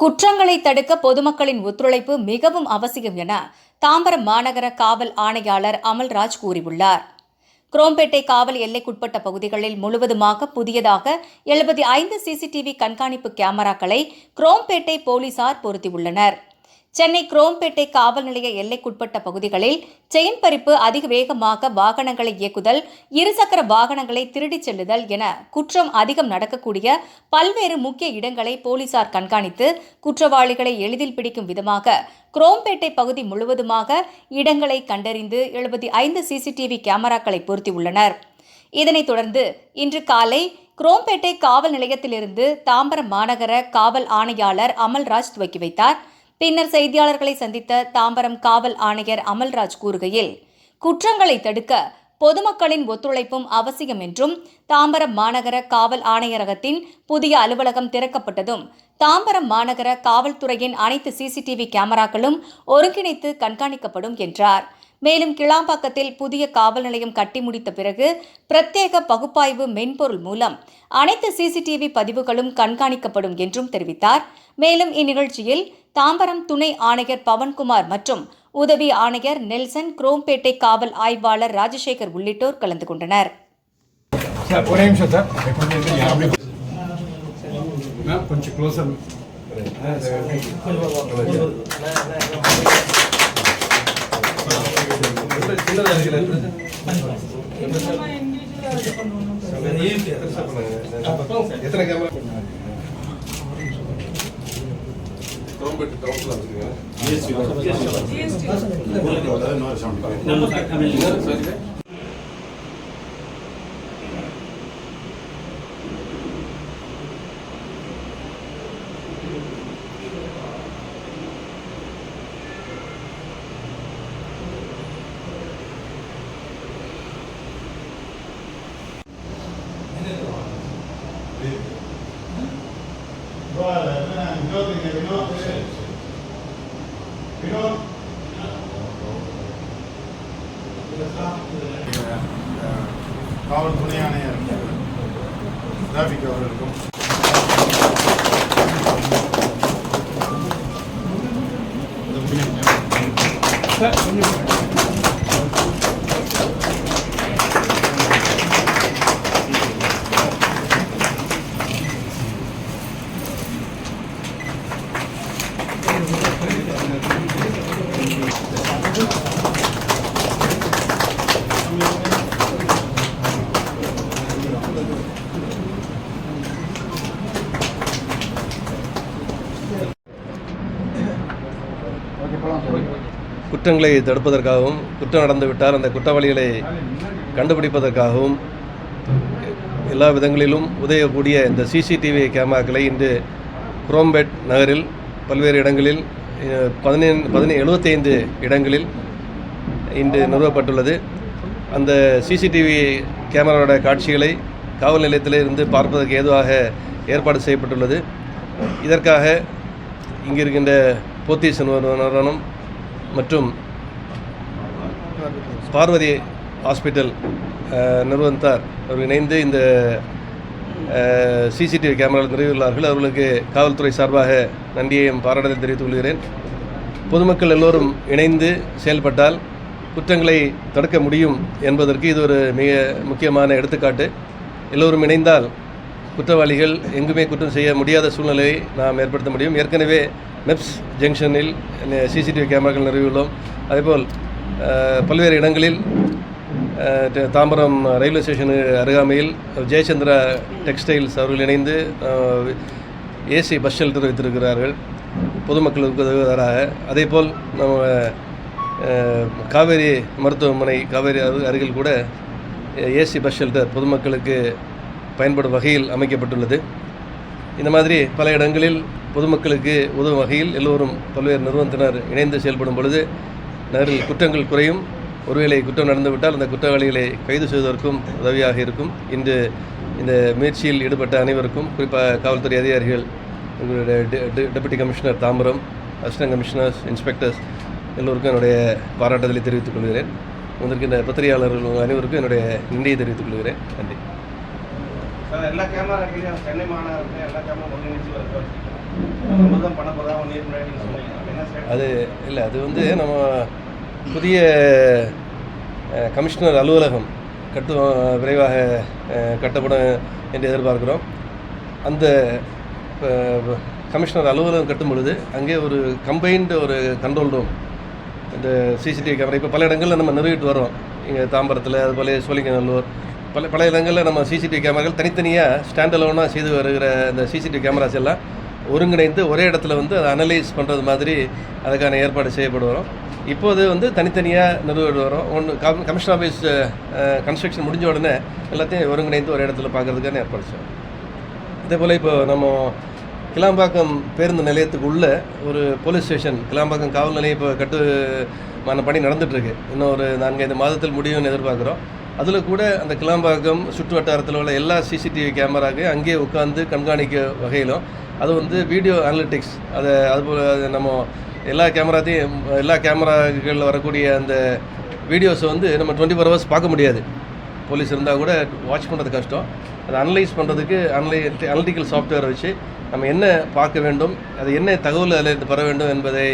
குற்றங்களை தடுக்க பொதுமக்களின் ஒத்துழைப்பு மிகவும் அவசியம் என தாம்பரம் மாநகர காவல் ஆணையாளர் அமல்ராஜ் கூறியுள்ளார். குரோம்பேட்டை காவல் எல்லைக்குட்பட்ட பகுதிகளில் முழுவதுமாக புதியதாக எழுபத்தி ஐந்து சிசிடிவி கண்காணிப்பு கேமராக்களை குரோம்பேட்டை போலீசார் பொருத்தியுள்ளனர். சென்னை குரோம்பேட்டை காவல் நிலைய எல்லைக்குட்பட்ட பகுதிகளில் செயின் பறிப்பு அதிக வேகமாக வாகனங்களை இயக்குதல் இருசக்கர வாகனங்களை திருடிச் செல்லுதல் என குற்றம் அதிகம் நடக்கக்கூடிய பல்வேறு முக்கிய இடங்களை போலீசார் கண்காணித்து குற்றவாளிகளை எளிதில் பிடிக்கும் விதமாக குரோம்பேட்டை பகுதி முழுவதுமாக இடங்களை கண்டறிந்து எழுபத்தி ஐந்து சிசிடிவி கேமராக்களை பொருத்தியுள்ளனர். இதனைத் தொடர்ந்து இன்று காலை குரோம்பேட்டை காவல் நிலையத்திலிருந்து தாம்பரம் மாநகர காவல் ஆணையாளர் அமல்ராஜ் துவக்கி வைத்தார். பின்னர் செய்தியாளர்களை சந்தித்த தாம்பரம் காவல் ஆணையர் அமல்ராஜ் கூறுகையில் குற்றங்களை தடுக்க பொதுமக்களின் ஒத்துழைப்பும் அவசியம் என்றும் தாம்பரம் மாநகர காவல் ஆணையரகத்தின் புதிய அலுவலகம் திறக்கப்பட்டதும் தாம்பரம் மாநகர காவல்துறையின் அனைத்து சிசிடிவி கேமராக்களும் ஒருங்கிணைத்து கண்காணிக்கப்படும் என்றார். மேலும் கிளாம்பாக்கத்தில் புதிய காவல் நிலையம் கட்டி முடித்த பிறகு பிரத்யேக பகுப்பாய்வு மென்பொருள் மூலம் அனைத்து சிசிடிவி பதிவுகளும் கண்காணிக்கப்படும் என்றும் தெரிவித்தார். மேலும் இந்நிகழ்ச்சியில் தாம்பரம் துணை ஆணையர் பவன்குமார் மற்றும் உதவி ஆணையர் நெல்சன் குரோம்பேட்டை காவல் ஆய்வாளர் ராஜசேகர் உள்ளிட்டோர் கலந்து கொண்டனர். సార్ எத்தனை camera? GST GST Vinod in there. Vinod. Vinod. காவல் துணை ஆணையர் டிராஃபிக் அவர்களுக்கும் சார் கொஞ்சம் குற்றங்களை தடுப்பதற்காகவும் குற்றம் நடந்துவிட்டால் அந்த குற்றவாளிகளை கண்டுபிடிப்பதற்காகவும் எல்லா விதங்களிலும் உதயக்கூடிய இந்த சிசிடிவி கேமராக்களை இன்று குரோம்பேட் நகரில் பல்வேறு இடங்களில் பதினேழு பதினே எழுபத்தைந்து இடங்களில் இன்று நிறுவப்பட்டுள்ளது. அந்த சிசிடிவி கேமராவோட காட்சிகளை காவல் நிலையத்திலிருந்து பார்ப்பதற்கு ஏதுவாக ஏற்பாடு செய்யப்பட்டுள்ளது. இதற்காக இங்கு இருக்கின்ற போத்தீஸ் நிறுவனம் மற்றும் பார்வதி ஹாஸ்பிட்டல் நிறுவனத்தார் அவர்கள் இணைந்து இந்த சிசிடிவி கேமரா நிறைவுள்ளார்கள் அவர்களுக்கு காவல்துறை சார்பாக நன்றியையும் பாராட்டத்தை தெரிவித்துக் கொள்கிறேன். பொதுமக்கள் எல்லோரும் இணைந்து செயல்பட்டால் குற்றங்களை தடுக்க முடியும் என்பதற்கு இது ஒரு மிக முக்கியமான எடுத்துக்காட்டு. எல்லோரும் இணைந்தால் குற்றவாளிகள் எங்குமே குற்றம் செய்ய முடியாத சூழ்நிலையை நாம் ஏற்படுத்த முடியும். ஏற்கனவே மெப்ஸ் ஜங்ஷனில் சிசிடிவி கேமராக்கள் நிறுவியுள்ளோம். அதேபோல் பல்வேறு இடங்களில் தாம்பரம் ரயில்வே ஸ்டேஷனு அருகாமையில் ஜெயச்சந்திரா டெக்ஸ்டைல்ஸ் அவர்கள் இணைந்து ஏசி பஸ் ஷெல்டர் வைத்திருக்கிறார்கள். பொதுமக்களுக்கு உதவுவதாக. அதேபோல் நம்ம காவேரி மருத்துவமனை காவேரி அருகில் கூட ஏசி பஸ் ஷெல்டர் பொதுமக்களுக்கு பயன்படும் வகையில் அமைக்கப்பட்டுள்ளது. இந்த மாதிரி பல இடங்களில் பொதுமக்களுக்கு உதவும் வகையில் எல்லோரும் பல்வேறு நிறுவனத்தினர் இணைந்து செயல்படும் பொழுது நகரில் குற்றங்கள் குறையும். ஒருவேளை குற்றம் நடந்துவிட்டால் அந்த குற்றவாளிகளை கைது செய்வதற்கும் உதவியாக இருக்கும். இன்று இந்த முயற்சியில் ஈடுபட்ட அனைவருக்கும் குறிப்பாக காவல்துறை அதிகாரிகள் எங்களுடைய deputy commissioner Tambaram assistant commissioners inspectors எல்லோருக்கும் என்னுடைய பாராட்டுதலை தெரிவித்துக் கொள்கிறேன். வந்திருக்கின்ற பத்திரிகையாளர்கள் அனைவருக்கும் என்னுடைய நன்றியை தெரிவித்துக் கொள்கிறேன். நன்றி. சார் எல்லா கேமரா சென்னை மாநகரத்தில் எல்லா கேமரா ஒருங்கிணைச்சு அது இல்லை அது வந்து நம்ம புதிய கமிஷனர் அலுவலகம் கட்டு விரைவாக கட்டப்படும் என்று எதிர்பார்க்கிறோம். அந்த கமிஷனர் அலுவலகம் கட்டும் பொழுது அங்கே ஒரு கம்பைன்டு ஒரு கண்ட்ரோல் ரூம் இந்த சிசிடிவி கேமரா இப்போ பல இடங்களில் நம்ம நிறுவிட்டு வரோம் இங்கே தாம்பரத்தில் அதுபோல சோழிங்கநல்லூர் பல பல இடங்களில் நம்ம சிசிடிவி கேமராக்கள் தனித்தனியாக ஸ்டாண்ட் அலோனாக செய்து வருகிற இந்த சிசிடிவி கேமராஸ் எல்லாம் ஒருங்கிணைந்து ஒரே இடத்துல வந்து அதை அனலைஸ் பண்ணுறது மாதிரி அதுக்கான ஏற்பாடு செய்யப்பட்டு வரும் இப்போது வந்து தனித்தனியாக நிறுவிட்டு வரோம். ஒன்று கம் கமிஷன் ஆஃபீஸ் கன்ஸ்ட்ரக்ஷன் முடிஞ்ச உடனே எல்லாத்தையும் ஒருங்கிணைந்து ஒரு இடத்துல பார்க்குறதுக்கான ஏற்பாடு செய்வோம் இதே போல் இப்போ நம்ம கிளாம்பாக்கம் பேருந்து நிலையத்துக்கு உள்ள ஒரு போலீஸ் ஸ்டேஷன் கிளாம்பாக்கம் காவல் நிலையம் இப்போ கட்டுமான பணி நடந்துகிட்ருக்கு இன்னும் ஒரு நான்கைந்து மாதத்தில் முடியும்னு எதிர்பார்க்குறோம். அதில் கூட அந்த கிளாம்பாக்கம் சுற்று வட்டாரத்தில் உள்ள எல்லா சிசிடிவி கேமராக்கையும் அங்கேயே உட்காந்து கண்காணிக்க வகையிலும் அது வந்து வீடியோ அனலிட்டிக்ஸ் அதை அதுபோல் அது நம்ம எல்லா கேமராத்தையும் எல்லா கேமராக்களில் வரக்கூடிய அந்த வீடியோஸை வந்து நம்ம டுவெண்ட்டி ஃபோர் ஹவர்ஸ் பார்க்க முடியாது. போலீஸ் இருந்தால் கூட வாட்ச் பண்ணுறது கஷ்டம். அதை அனலைஸ் பண்ணுறதுக்கு அனலை அனலிட்டிக்கல் சாஃப்ட்வேரை வச்சு நம்ம என்ன பார்க்க வேண்டும் அது என்ன தகவல் அதில் பெற வேண்டும் என்பதை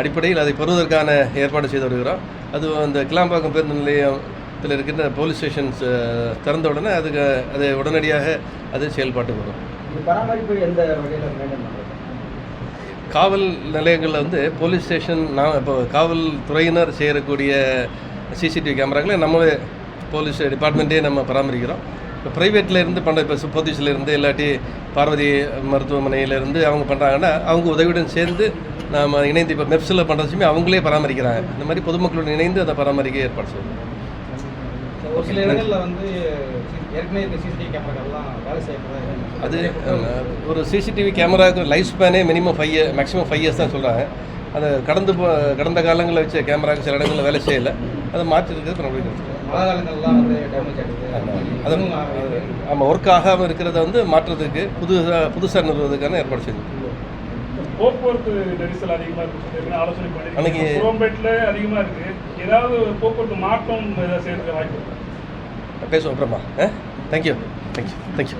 அடிப்படையில் அதை பெறுவதற்கான ஏற்பாடு செய்து வருகிறோம். அது அந்த கிளாம்பாக்கம் பேருந்து நிலையத்தில் இருக்கின்ற போலீஸ் ஸ்டேஷன்ஸ் திறந்த உடனே அதுக்கு அது உடனடியாக அது செயல்பாட்டுக்கு வரும். பராமரிப்பு எந்த வகையில் மெயின்டைன் பண்ணுறது காவல் நிலையங்களில் வந்து போலீஸ் ஸ்டேஷன் நான் இப்போ காவல்துறையினர் செய்யக்கூடிய சிசிடிவி கேமராக்களை நம்மளே போலீஸ் டிபார்ட்மெண்ட்டே நம்ம பராமரிக்கிறோம். இப்போ ப்ரைவேட்டில் இருந்து பண்ணுற இப்போ போத்தீஸில் இருந்து இல்லாட்டி பார்வதி மருத்துவமனையில இருந்து அவங்க பண்ணுறாங்கன்னா அவங்க உதவியுடன் சேர்ந்து நாம் இணைந்து இப்போ மெப்ஸில் பண்ணுறதுமே அவங்களே பராமரிக்கிறாங்க. இந்த மாதிரி பொதுமக்களுடன் இணைந்து அதை பராமரிக்க ஏற்பாடு செய்வோம் ஒரு சில இடங்களில் வந்து அது ஒரு சிசிடிவி கேமராவுக்கு life ஸ்பேனே minimum five year maximum five years தான் சொல்கிறாங்க அதை கடந்து போ கடந்த காலங்களில் வச்ச கேமராக்கு சில இடங்களில் வேலை செய்யலை. அதை மாற்றிருக்கிறது ஆகிடுது அது. ஆமாம் ஒர்க் ஆகாமல் இருக்கிறத வந்து மாற்றுறதுக்கு புதுசாக புதுசாக நிறுவதுக்கான ஏற்பாடு செய்யும் போக்குவரத்து நெரிசல் அதிகமா இருக்கு. ஆலோசனை பண்ணி அன்னைக்கு- குரோம்பேட்டில் அதிகமா இருக்கு. ஏதாவது போக்குவரத்து மாற்றம் செய்யறதுக்கு வாய்ப்பு? பேசுவோம் அப்புறமா ஆ? Thank you thank you thank you